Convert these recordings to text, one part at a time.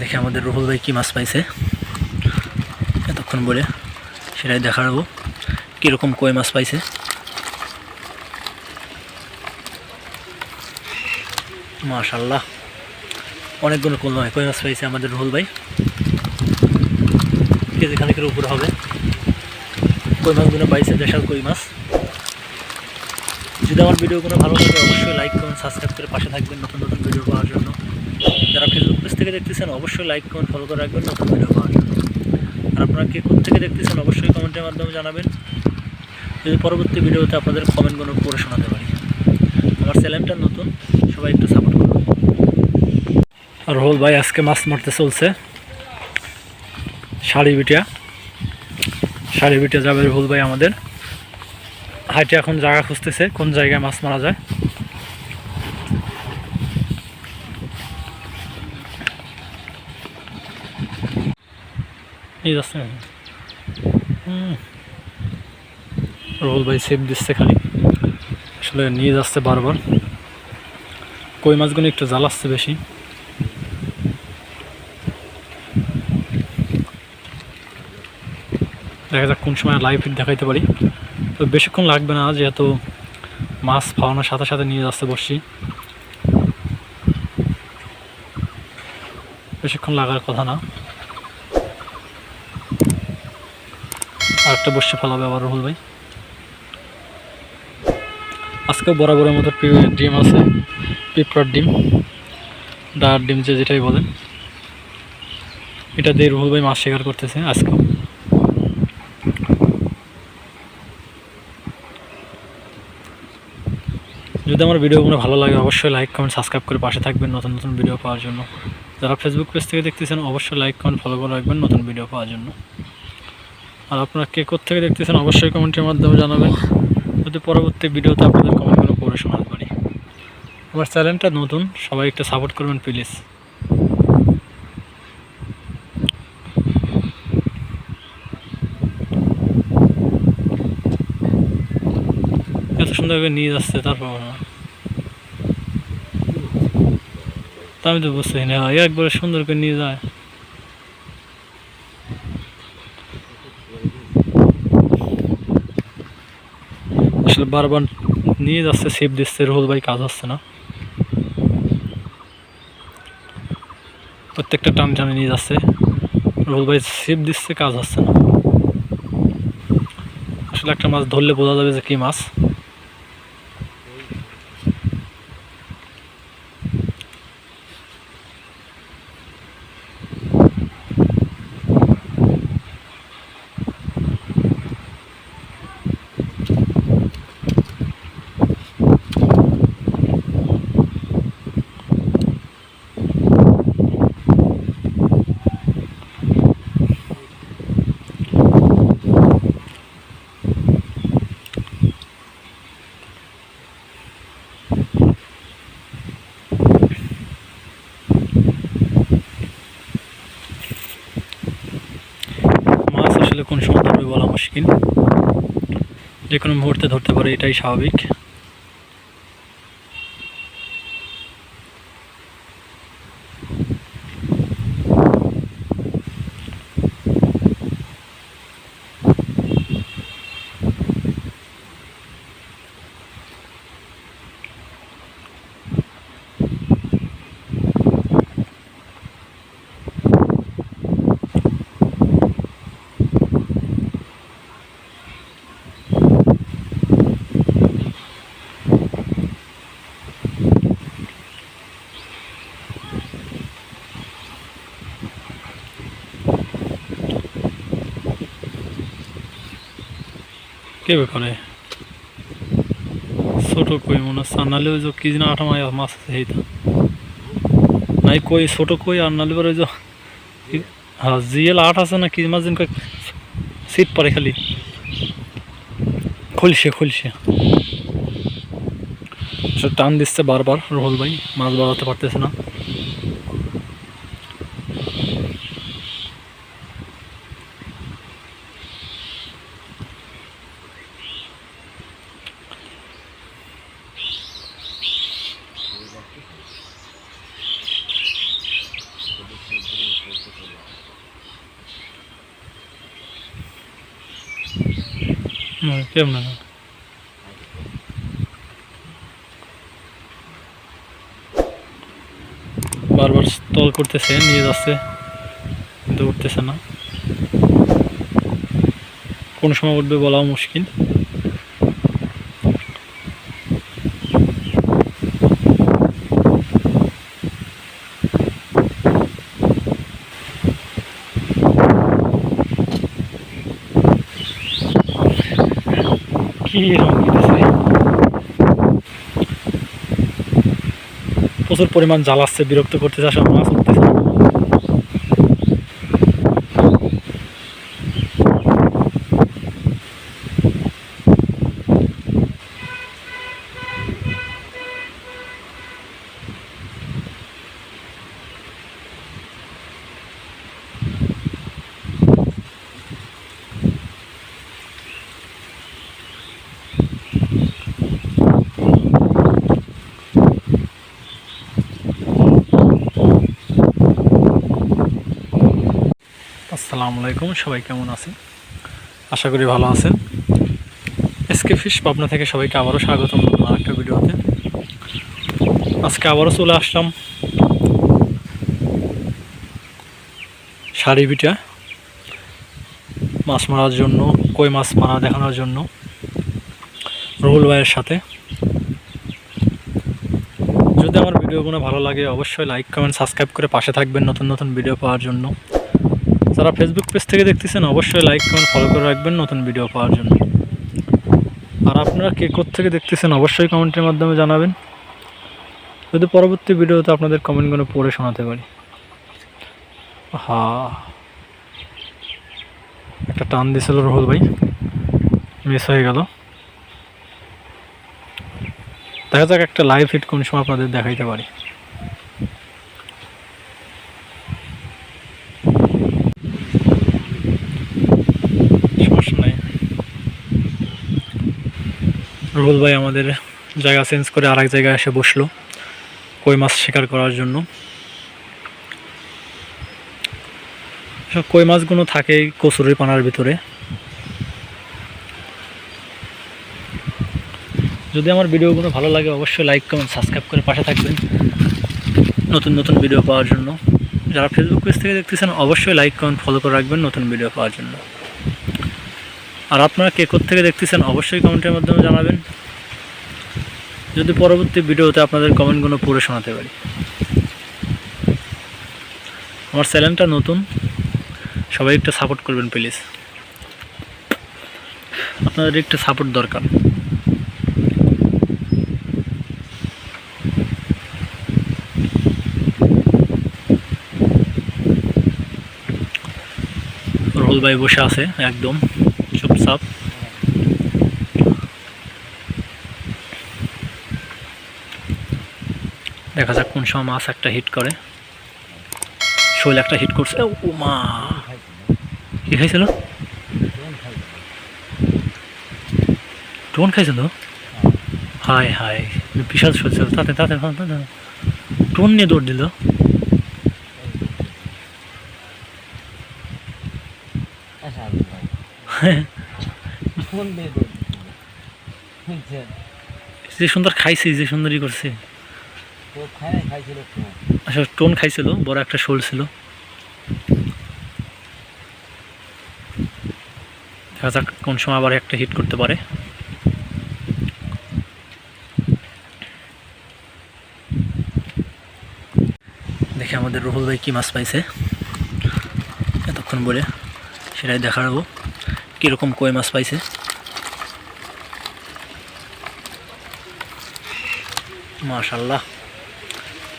দেখি আমাদের রুহুল ভাই কী মাছ পাইছে। এতক্ষণ বলে সেটাই দেখাবো, কীরকম কই মাছ পাইছে। মাশাল্লাহ অনেকগুলো কল নয়, কই মাছ পাইছে আমাদের রুহুল ভাই। কেজি খানিকের উপর হবে। কই মাছগুলো পাইছে, দেশাল কই মাছ। যদি আমার ভিডিওগুলো ভালো লাগে, অবশ্যই লাইক করুন সাবস্ক্রাইব করে পাশে থাকবেন নতুন নতুন ভিডিও পাওয়ার জন্য। যারা ফেসবুক পেজ থেকে দেখতেছেন, অবশ্যই লাইক করুন ফলো করে রাখবেন, নতুন ভিডিও পাওয়ার জন্য। আর আপনারা কে থেকে দেখতেছেন, অবশ্যই কমেন্টের মাধ্যমে জানাবেন। যদি পরবর্তী ভিডিওতে আপনাদের কমেন্টগুলো পড়ে শোনাতে পারি। আমার চ্যানেলটা নতুন, সবাই একটু সাপোর্ট করুন। আর রোল ভাই, আজকে মাছ মারতে চলছে। শাড়ি বিটিয়া। শাড়ি বিটিয়া যাবে রোল ভাই আমাদের। হাইটে এখন জায়গা খুঁজতেছে, কোন জায়গায় মাছ মারা যায়। এই যাচ্ছে রোল ভাই সেফ দিচ্ছে খালি। আসলে নিয়ে যাচ্ছে বারবার। কই মাছগুলো একটু জ্বালাচ্ছে বেশি। দেখা যাক কোন সময় লাইভ দেখাইতে পারি। তো বেশিক্ষণ লাগবে না, যেহেতু মাছ ফাওয়ানোর সাথে সাথে নিয়ে যাচ্ছে বসছি। বেশিক্ষণ লাগার কথা না। আর একটা বসে ফেলাবে আবার রুহুল ভাই। আজকে বরাবরের মতো ডিম আছে, পিঁপড়ার ডিম ডার ডিম যে যেটাই বলেন। এটা দিয়ে রুহুল ভাই মাছ শিকার করতেছে আজকেও। যদি আমার ভিডিওগুলো ভালো লাগে, অবশ্যই লাইক কমেন্ট সাবস্ক্রাইব করে পাশে থাকবেন নতুন নতুন ভিডিও পাওয়ার জন্য। যারা ফেসবুক পেজ থেকে দেখতেছেন, অবশ্যই লাইক কমেন্ট ফলো করে রাখবেন নতুন ভিডিও পাওয়ার জন্য। আর আপনারা কে থেকে দেখতেছেন অবশ্যই কমেন্টের মাধ্যমে জানাবেন। যদি পরবর্তী ভিডিওতে আপনাদের কমেন্টগুলো পড়ে শোনাতে পারি। আমার চ্যানেলটা নতুন, সবাই একটু সাপোর্ট করবেন প্লিজ এত সুন্দর করে নিয়ে যাচ্ছে তারপর তা আমি তো বুঝতে না একবারে সুন্দর করে নিয়ে যায় আসলে বারবার নিয়ে যাচ্ছে সেফ দিচ্ছে, রোহুল ভাই কাজ হচ্ছে না। প্রত্যেকটা টান টানে নিয়ে যাচ্ছে। রোহুল ভাই সেফ দিচ্ছে, কাজ হচ্ছে না। আসলে একটা মাছ ধরলে বোঝা যাবে যে কি মাছ আসলে কোন সময় ধরবে বলা মুশকিল যে কোনো মুহূর্তে ধরতে পারে এটাই স্বাভাবিক। কে করে? ছোট কই মনে হচ্ছে, আর ওই যে কি যেন আটা মাছ আছে সেইটা নাই কই, ছোট কই, আর নাহলে ওই যে হ্যাঁ জিএল আট আছে না কি মাছ দিন কয়, সিট পরে খালি। খুলছে খুলছে টান দিচ্ছে বারবার, রোহল ভাই, মাছ বাড়াতে পারতেছে না। কেমন বারবার স্থল করতেছে নিয়ে যাচ্ছে কিন্তু উঠতেছে না। কোন সময় উঠবে বলাও মুশকিল। প্রচুর পরিমাণ জাল আসছে বিরক্ত করতে আসলে মাছ উঠতেছে না। আসসালামু আলাইকুম, সবাই কেমন আছেন? আশা করি ভালো আছেন। এসকে ফিশ পাবনা থেকে সবাইকে আবারও স্বাগতম নতুন আরেকটা ভিডিওতে। আজকে আবারও চলে আসলাম শাড়ি বিটা মাছ মারার জন্য, কই মাছ মারা দেখানোর জন্য রুহুল ভাইয়ের সাথে। যদি আমার ভিডিওগুলো ভালো লাগে, অবশ্যই লাইক কমেন্ট সাবস্ক্রাইব করে পাশে থাকবেন নতুন নতুন ভিডিও পাওয়ার জন্য। যারা ফেসবুক পেজ থেকে দেখতেছেন, অবশ্যই লাইক কমেন্ট ফলো করে রাখবেন নতুন ভিডিও পাওয়ার জন্য। আর আপনারা কে থেকে দেখতেছেন, অবশ্যই কমেন্টের মাধ্যমে জানাবেন। যদি পরবর্তী ভিডিওতে আপনাদের কমেন্টগুলো পড়ে শোনাতে পারি। হা একটা টান দিয়েছিল রহুল ভাই। মিস হয়ে গেল। দেখা যাক একটা লাইভ হিট কোন সময় আপনাদের দেখাইতে পারি সমস্যা নাই রুহুল ভাই আমাদের জায়গা চেঞ্জ করে আরেক জায়গায় এসে বসল কই মাছ শিকার করার জন্য। কই মাছগুলো থাকে কচুরি পানার ভিতরে। যদি আমার ভিডিওগুলো ভালো লাগে অবশ্যই লাইক কমেন্ট সাবস্ক্রাইব করে পাশে থাকবেন। নতুন নতুন ভিডিও পাওয়ার জন্য। যারা ফেসবুক পেজ থেকে দেখতেছেন, অবশ্যই লাইক কমেন্ট ফলো করে রাখবেন নতুন ভিডিও পাওয়ার জন্য। আর আপনারা কে থেকে দেখতেছেন, অবশ্যই কমেন্টের মাধ্যমে জানাবেন। যদি পরবর্তী ভিডিওতে আপনাদের কমেন্টগুলো পড়ে শোনাতে পারি। আমার চ্যানেলটা নতুন, সবাই একটু সাপোর্ট করবেন প্লিজ। আপনাদের একটু সাপোর্ট দরকার। রোল ভাই বসে আছে, একদম। চুপচাপ দেখা যাক কোন সময় মাছ একটা হিট করে। শৈল একটা হিট করছে। ও মা। কি খাইছিল? টোন খাইছিল? হায় হায়। বিশাল শৈল তাতে তাতে তাতে টোন নিয়ে দৌড় দিল। দিয়ে বুঝছেন যে সুন্দর খাইছে যে সুন্দরই করছে। আসলে টোন খাইছিল বড় একটা শোল ছিল। দেখা যাক কোন সময় আবার একটা হিট করতে পারে। দেখে আমাদের রুহুল ভাই কি মাছ পাইছে। এতক্ষণ বলে সেটাই দেখাবো। কীরকম কই মাছ পাইছে। মাশাল্লাহ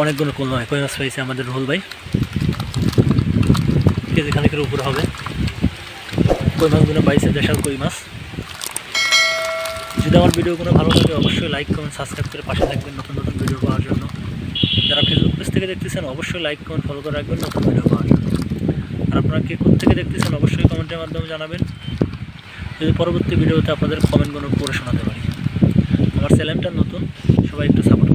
অনেকগুলো কল নয় কই মাছ পাইছে আমাদের রুহুল ভাই? কেজি খানিকের উপরে হবে। কই মাছগুলো পাইছে দেশাল কই মাছ? যদি আমার ভিডিওগুলো ভালো লাগে, অবশ্যই লাইক কমেন্ট সাবস্ক্রাইব করে পাশে থাকবেন নতুন নতুন ভিডিও পাওয়ার জন্য। যারা ফেসবুক পেজ থেকে দেখতেছেন, অবশ্যই লাইক কমেন্ট ফলো করে রাখবেন নতুন ভিডিও পাওয়ার জন্য। আর আপনারা কে থেকে দেখতেছেন, অবশ্যই কমেন্টের মাধ্যমে জানাবেন। যদি পরবর্তী ভিডিওতে আপনাদের কমেন্টগুলো পড়ে শোনাতে পারি। আমার চ্যানেলটা নতুন, সবাই একটু সাপোর্ট